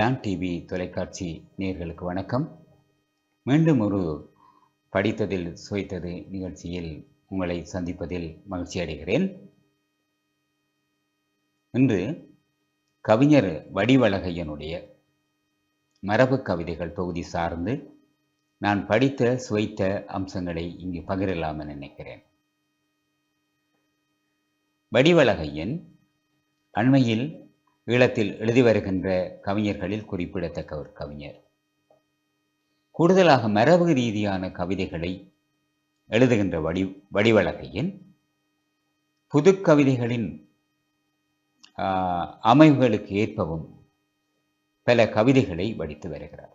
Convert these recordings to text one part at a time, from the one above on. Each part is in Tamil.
டான் டிவி தொலைக்காட்சி நேர்களுக்கு வணக்கம். மீண்டும் ஒரு படித்ததில் சுவைத்தது நிகழ்ச்சியில் உங்களை சந்திப்பதில் மகிழ்ச்சி அடைகிறேன். இன்று கவிஞர் வடிவழகையனுடைய மரபு கவிதைகள் தொகுதி சார்ந்து நான் படித்த சுவைத்த அம்சங்களை இங்கு பகிரலாம் என நினைக்கிறேன். வடிவழகையன் அண்மையில் ஈழத்தில் எழுதி வருகின்ற கவிஞர்களில் குறிப்பிடத்தக்க ஒரு கவிஞர். கூடுதலாக மரபு ரீதியான கவிதைகளை எழுதுகின்ற வடி வடிவழகையின் புது கவிதைகளின் அமைவுகளுக்கு ஏற்பவும் பல கவிதைகளை வடித்து வருகிறார்.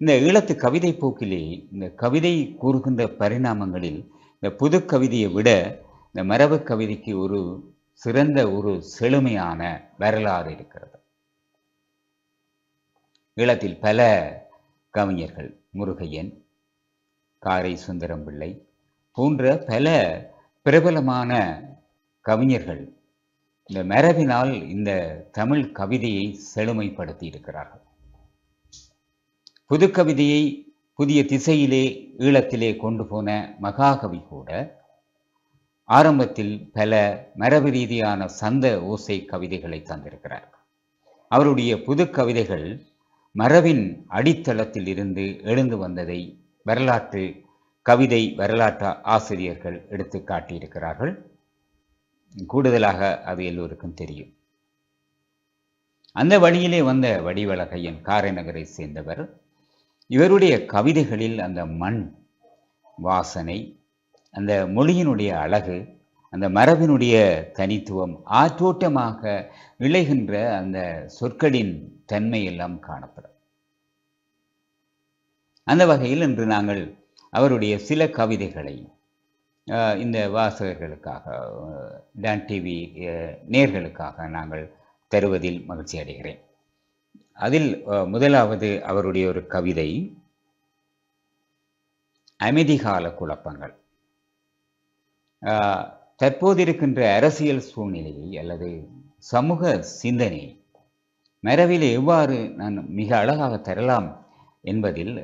இந்த ஈழத்து கவிதை போக்கிலே இந்த கவிதை கூறுகின்ற பரிணாமங்களில் இந்த புது கவிதையை விட இந்த மரபு கவிதைக்கு ஒரு சிறந்த ஒரு செழுமையான வரலாறு இருக்கிறது. ஈழத்தில் பல கவிஞர்கள் முருகையன் காரை சுந்தரம் பிள்ளை போன்ற பல பிரபலமான கவிஞர்கள் இந்த மரபினால் இந்த தமிழ் கவிதையை செழுமைப்படுத்தி இருக்கிறார்கள். புது கவிதையை புதிய திசையிலே ஈழத்திலே கொண்டு போன மகாகவி கூட ஆரம்பத்தில் பல மரபு ரீதியான சந்த ஓசை கவிதைகளை தந்திருக்கிறார். அவருடைய புது கவிதைகள் மரபின் அடித்தளத்தில் இருந்து எழுந்து வந்ததை வரலாற்று கவிதை வரலாற்று ஆசிரியர்கள் எடுத்து காட்டியிருக்கிறார்கள். கூடுதலாக அது எல்லோருக்கும் தெரியும். அந்த வழியிலே வந்த வடிவழகையன் காரைநகரை சேர்ந்தவர். இவருடைய கவிதைகளில் அந்த மண் வாசனை அந்த மொழியினுடைய அழகு அந்த மரபினுடைய தனித்துவம் ஆற்றோட்டமாக விளைகின்ற அந்த சொற்களின் தன்மை எல்லாம் காணப்படும். அந்த வகையில் இன்று நாங்கள் அவருடைய சில கவிதைகளை இந்த வாசகர்களுக்காக டான் டிவி நேர்களுக்காக நாங்கள் தருவதில் மகிழ்ச்சி அடைகிறேன். அதில் முதலாவது அவருடைய ஒரு கவிதை அமைதிகால குழப்பங்கள். தற்போது இருக்கின்ற அரசியல் சூழ்நிலையை அல்லது சமூக சிந்தனையை மரவில் எவ்வாறு நான் மிக அழகாக தரலாம் என்பதில்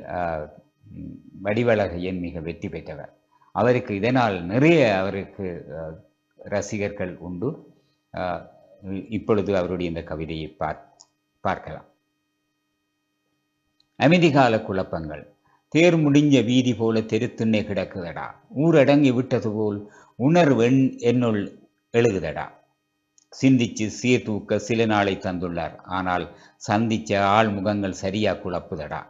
வடிவழகையன் மிக வெற்றி பெற்றவர். அவருக்கு இதனால் நிறைய அவருக்கு ரசிகர்கள் உண்டு. இப்பொழுது அவருடைய இந்த கவிதையை பார் பார்க்கலாம். அமைதிகால குழப்பங்கள். தேர் முடிஞ்ச வீதி போல தெருத்துண்ணே கிடக்குதடா. ஊரடங்கி விட்டது போல் உணர்வெண் என்னுள் எழுகுதடா. சிந்திச்சு சீர்தூக்க சில நாளை தந்துள்ளார். ஆனால் சந்திச்ச ஆள் முகங்கள் சரியா குழப்புதடா.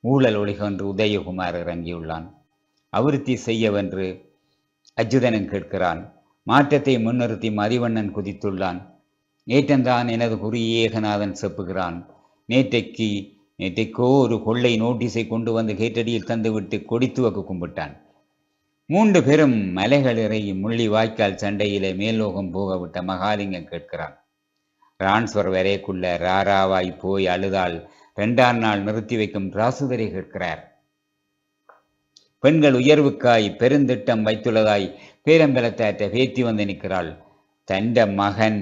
ஊழல் ஒளிகன்று உதயகுமார் இறங்கியுள்ளான். அவிருத்தி செய்யவென்று அச்சுதனன் கேட்கிறான். மாற்றத்தை முன்னிறுத்தி மதிவண்ணன் குதித்துள்ளான். நேற்றந்தான் எனது குறி ஏகநாதன் செப்புகிறான். நேற்றைக்கு நேற்றைக்கோ ஒரு கொள்ளை நோட்டீஸை கொண்டு வந்து கேட்டடியில் தந்துவிட்டு கொடித்துவக்கு கும்பிட்டான். மூன்று பேரும் மலைகள் முள்ளி வாய்க்கால் சண்டையிலே மேல்லோகம் போக விட்ட மகாலிங்கம் கேட்கிறான். டிரான்ஸ்ஃபர் வரைக்குள்ள ராராவாய் போய் அழுதால் ரெண்டாம் நாள் நிறுத்தி வைக்கும் ராசுதரை கேட்கிறார். பெண்கள் உயர்வுக்காய் பெருந்திட்டம் வைத்துள்ளதாய் பேரம்பலத்தாற்ற பேத்தி வந்து நிற்கிறாள். தண்ட மகன்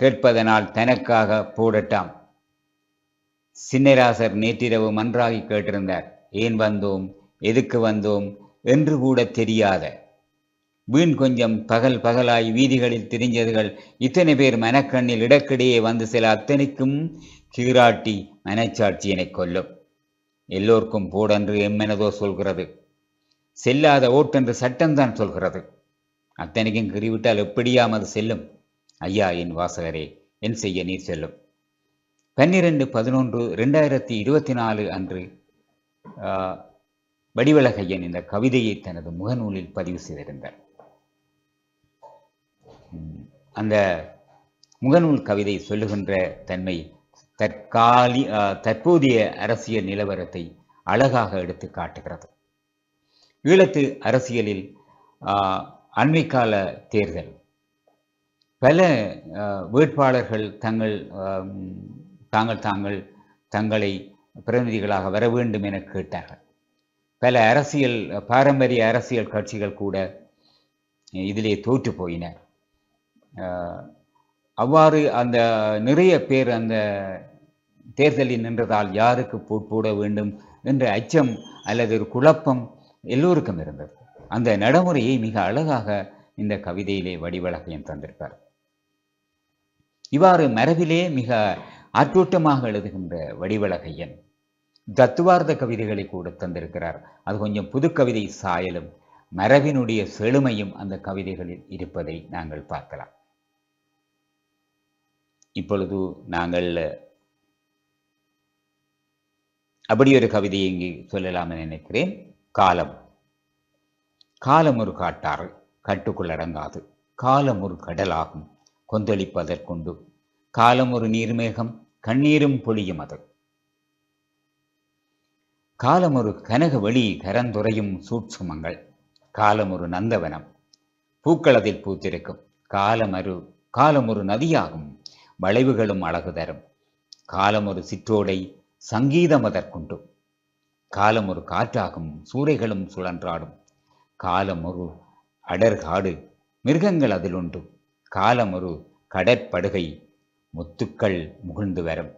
கேட்பதனால் தனக்காக போடட்டாம். சின்னராசர் நேற்றிரவு மன்றாகி கேட்டிருந்தார். ஏன் வந்தோம்? எதுக்கு வந்தோம்? என்று கூட தெரியாத. வீண் கொஞ்சம் பகல் பகலாய் வீதிகளில் திரிஞ்சதுகள் இத்தனை பேர் மனக்கண்ணில் இடக்கிடையே வந்து சில அத்தனைக்கும் கீராட்டி மனச்சாட்சியினை கொல்லும். எல்லோருக்கும் போடென்று எம்மெனதோ சொல்கிறது. செல்லாத ஓட்டென்று சட்டம்தான் சொல்கிறது. அத்தனைக்கும் கிறிவிட்டால் எப்படியாம் அது செல்லும்? ஐயா என் வாசகரே என் செய்ய நீர் செல்லும். பன்னிரெண்டு பதினொன்று ரெண்டாயிரத்தி இருபத்தி நாலு அன்று வடிவழகையன் இந்த கவிதையை தனது முகநூலில் பதிவு செய்திருந்தார். அந்த முகநூல் கவிதை சொல்லுகின்ற தன்மை தற்காலி தற்போதைய அரசியல் நிலவரத்தை அழகாக எடுத்து காட்டுகிறது. ஈழத்து அரசியலில் அண்மைக்கால தேர்தல். பல வேட்பாளர்கள் தங்கள் தாங்கள் தாங்கள் தங்களை பிரதிநிதிகளாக வர வேண்டும் என கேட்டார்கள். பல அரசியல் பாரம்பரிய அரசியல் கட்சிகள் கூட இதிலே தோற்று போயின. அவ்வாறு அந்த நிறைய பேர் அந்த தேர்தலில் நின்றதால் யாருக்கு போட வேண்டும் என்ற அச்சம் அல்லது ஒரு குழப்பம் எல்லோருக்கும் இருந்தது. அந்த நடைமுறையை மிக அழகாக இந்த கவிதையிலே வடிவழகையன் தந்திருப்பார். இவ்வாறு மரபிலே மிக ஆற்றோட்டமாக எழுதுகின்ற வடிவழகையன் தத்துவார்த்த கவிதைகளை கூட தந்திருக்கிறார். அது கொஞ்சம் புது கவிதை சாயலும் மரபினுடைய செழுமையும் அந்த கவிதைகளில் இருப்பதை நாங்கள் பார்க்கலாம். இப்பொழுது நாங்கள் அப்படி ஒரு கவிதையை இங்கே சொல்லலாம் என நினைக்கிறேன். காலம். காலம் ஒரு காட்டாறு கட்டுக்குள் அடங்காது. காலம் ஒரு கடலாகும் கொந்தளிப்பதற்குண்டு காலம் ஒரு நீர்மேகம் கண்ணீரும் பொழியும் அது காலம் ஒரு கனக வெளி கரந்துரையும் சூட்சுமங்கள். காலம் ஒரு நந்தவனம். பூக்களதில் பூத்திருக்கும். காலம் ஒரு காலம் ஒரு நதியாகும். வளைவுகளும் அழகு தரும். காலம் ஒரு சிற்றோடை சங்கீதம் அதற்குண்டு. காலம் ஒரு காற்றாகும். சூறைகளும் சுழன்றாடும். காலம் ஒரு அடர்காடு மிருகங்கள் அதில் உண்டு. காலம் ஒரு கடற்படுகை முத்துக்கள் முகிழ்ந்து வரும்.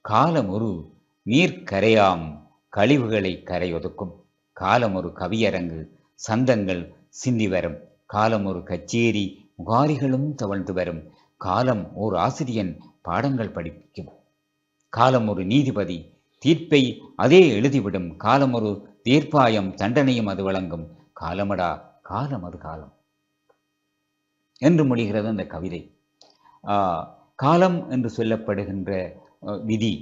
காலம் ஒரு நீர்க்கரையாம் கழிவுகளை கரையொதுக்கும். காலமொரு கவியரங்கு சந்தங்கள் சிந்தி வரும். காலம் ஒரு கச்சேரி முகாரிகளும் தவழ்ந்து வரும். காலம் ஓர் ஆசிரியன் பாடங்கள் படிக்கும். காலம் ஒரு நீதிபதி தீர்ப்பை அதே எழுதிவிடும். காலம் ஒரு தீர்ப்பாயம் தண்டனையும் அது வழங்கும். காலமடா காலம் அது காலம். என்று மொழிகிறது அந்த கவிதை. காலம் என்று சொல்லப்படுகின்ற விதி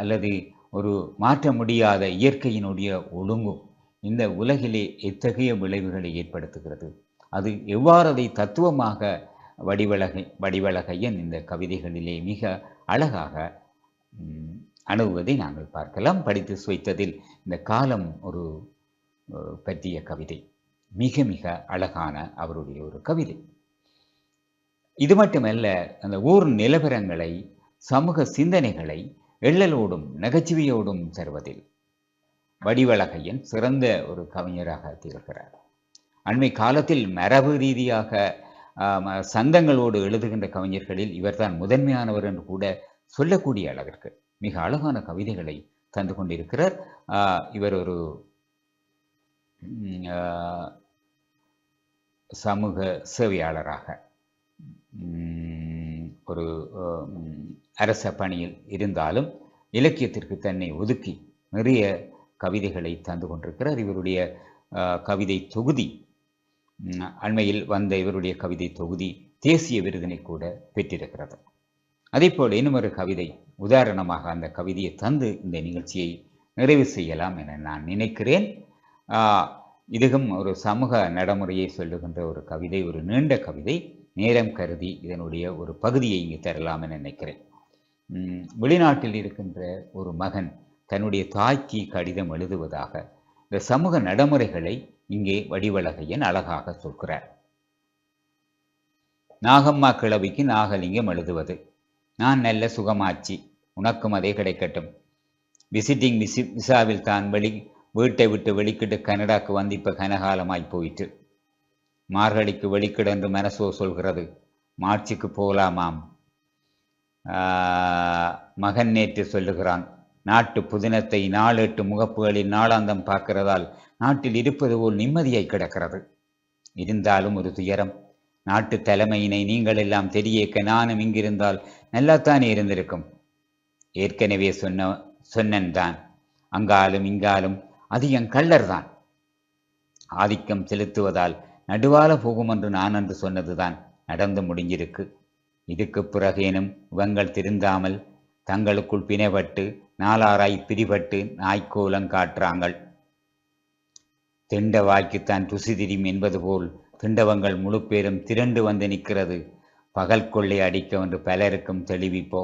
அல்லது ஒரு மாற்ற முடியாத இயற்கையினுடைய ஒழுங்கு இந்த உலகிலே எத்தகைய விளைவுகளை ஏற்படுத்துகிறது? அது எவ்வாறு அதை தத்துவமாக வடிவழகை வடிவழகையன் இந்த கவிதைகளிலே மிக அழகாக அணுகுவதை நாங்கள் பார்க்கலாம். படித்து சுவைத்ததில் இந்த காலம் ஒரு பற்றிய கவிதை. மிக மிக அழகான அவருடைய ஒரு கவிதை. இது மட்டுமல்ல அந்த ஊர் நிலவரங்களை சமூக சிந்தனைகளை எள்ளலோடும் நகைச்சுவையோடும் தருவதில் வடிவழகையன் சிறந்த ஒரு கவிஞராக திகழ்கிறார். அண்மை காலத்தில் மரபு ரீதியாக சந்தங்களோடு எழுதுகின்ற கவிஞர்களில் இவர்தான் முதன்மையானவர் என்று கூட சொல்லக்கூடிய அளவிற்கு மிக அழகான கவிதைகளை தந்து கொண்டிருக்கிறார். இவர் ஒரு சமூக சேவையாளராக ஒரு அரச பணியில் இருந்தாலும் இலக்கியத்திற்கு தன்னை ஒதுக்கி நிறைய கவிதைகளை தந்து கொண்டிருக்கிறார். இவருடைய கவிதை தொகுதி அண்மையில் வந்த இவருடைய கவிதை தொகுதி தேசிய விருதினை கூட பெற்றிருக்கிறது. அதே போல் இன்னும் ஒரு கவிதை உதாரணமாக அந்த கவிதையை தந்து இந்த நிகழ்ச்சியை நிறைவு செய்யலாம் என நான் நினைக்கிறேன். இதுவும் ஒரு சமூக நடைமுறையை சொல்லுகின்ற ஒரு கவிதை ஒரு நீண்ட கவிதை. நேரம் கருதி இதனுடைய ஒரு பகுதியை இங்கு தரலாம் நினைக்கிறேன். வெளிநாட்டில் இருக்கின்ற ஒரு மகன் தன்னுடைய தாய்க்கு கடிதம் எழுதுவதாக இந்த சமூக நடைமுறைகளை இங்கே வடிவழகையன் அழகாக சொல்கிறார். நாகம்மா கிழவிக்கு நாகலிங்கம் எழுதுவது நான் நல்ல சுகமாச்சி உனக்கும் அதே கிடைக்கட்டும். விசிட்டிங் விசி விசாவில் தான் வெளி வீட்டை விட்டு வெளிக்கிட்டு கனடாக்கு வந்து இப்போ கனகாலமாய் போயிற்று. மார்கழிக்கு வெளிக்கிட என்று மனசோ சொல்கிறது. மார்ச்சுக்கு போகலாமாம். மகன் நேற்று சொல்லுகிறான் நாட்டு புதினத்தை நாளெட்டு முகப்புகளில் நாளாந்தம் பார்க்கிறதால் நாட்டில் இருப்பது போல் நிம்மதியாய் கிடக்கிறது. இருந்தாலும் ஒரு துயரம். நாட்டு தலைமையினை நீங்கள் எல்லாம் தெரியக்க நானும் இங்கிருந்தால் நல்லாத்தானே இருந்திருக்கும். ஏற்கனவே சொன்ன சொன்னன் தான். அங்காலும் இங்காலும் அதிகம் கள்ளர்தான். கள்ளர் தான் ஆதிக்கம் செலுத்துவதால் நடுவால போகும் என்று நான் என்று சொன்னதுதான். நடந்து முடிஞ்சிருக்கு. இதுக்கு பிறகேனும் இவங்கள் திருந்தாமல் தங்களுக்குள் பிணைபட்டு நாளாராய் பிரிபட்டு நாய்க்கோலம் காட்டுறாங்கள். திண்ட வாய்க்குத்தான் துசி திரியும் என்பது போல் திண்டவங்கள் முழு பேரும் திரண்டு வந்து நிற்கிறது. பகல் கொள்ளை அடிக்க என்று பலருக்கும் தெளிவிப்போ.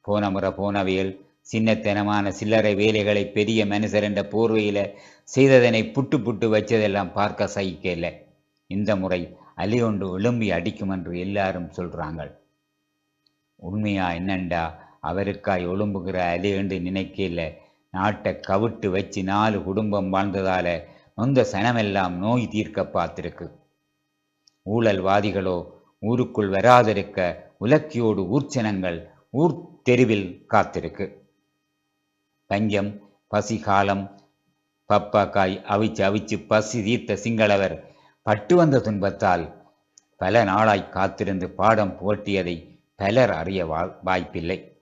போன முறை போனவையில் சின்னத்தனமான சில்லறை வேலைகளை பெரிய மனுஷர் என்ற போர்வையில் செய்ததனை புட்டு புட்டு வச்சதெல்லாம் பார்க்க சகிக்கல இந்த முறை அலி ஒன்று எழும்பி அடிக்கும் என்று எல்லாரும் சொல்றாங்க உண்மையா என்னண்டா? அவருக்காய் ஒழும்புகிற அலி என்று நினைக்கல நாட்டை கவிட்டு வச்சு நாலு குடும்பம் வாழ்ந்ததால நொந்த சனமெல்லாம் நோய் தீர்க்க பார்த்திருக்கு. ஊழல்வாதிகளோ ஊருக்குள் வராதிருக்க உலக்கியோடு ஊர்ச்சனங்கள் ஊர் தெருவில் காத்திருக்கு. பஞ்சம் பசி காலம் பப்பாக்காய் அவிச்சு அவிச்சு பசி தீர்த்த சிங்களவர் பட்டு வந்த துன்பத்தால் பல நாளாய் காத்திருந்து பாடம் போட்டியதை பலர் அறிய வா- வாய்ப்பில்லை.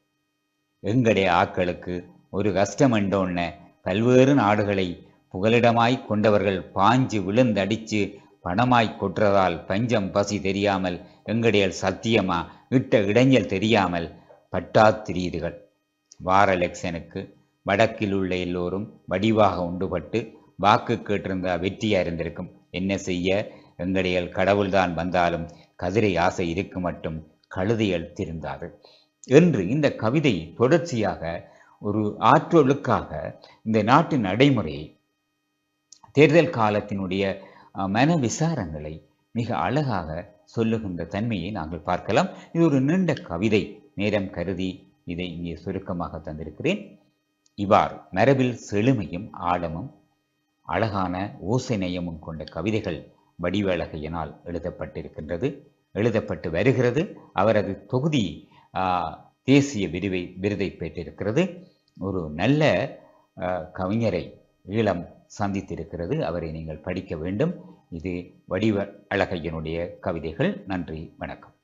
எங்களுடைய ஆக்களுக்கு ஒரு கஷ்டம் என்றோன்ன பல்வேறு நாடுகளை புகலிடமாய் கொண்டவர்கள் பாஞ்சு விழுந்தடிச்சு பணமாய் கொற்றதால் பஞ்சம் பசி தெரியாமல் எங்கடையல் சத்தியமா? இட்ட இடைஞ்சல் தெரியாமல் பட்டாத்திரீர்கள் வார எலெக்ஷனுக்கு வடக்கில் உள்ள எல்லோரும் வடிவாக உண்டுபட்டு வாக்கு கேட்டிருந்தா வெற்றியாக இருந்திருக்கும். என்ன செய்ய? எங்கடையல் கடவுள்தான் வந்தாலும் கதிரை ஆசை இருக்கு மட்டும் கழுதையல் திருந்தாது என்று இந்த கவிதை தொடர்ச்சியாக ஒரு ஆற்றலுக்காக இந்த நாட்டின் நடைமுறையை தேர்தல் காலத்தினுடைய மன விசாரங்களை மிக அழகாக சொல்லுகின்ற தன்மையை நாங்கள் பார்க்கலாம். இது ஒரு நீண்ட கவிதை. நேரம் கருதி இதை இங்கே சுருக்கமாக தந்திருக்கிறேன். இவ்வாறு மரபில் செழுமையும் ஆழமும் அழகான ஓசைநயமும் கொண்ட கவிதைகள் வடிவழகையனால் எழுதப்பட்டிருக்கின்றது. எழுதப்பட்டு வருகிறது. அவரது தொகுதி தேசிய விருவை விருதை பெற்றிருக்கிறது. ஒரு நல்ல கவிஞரை ஈழம் சந்தித்திருக்கிறது. அவரை நீங்கள் படிக்க வேண்டும். இது வடிவ அழகையனுடைய கவிதைகள். நன்றி வணக்கம்.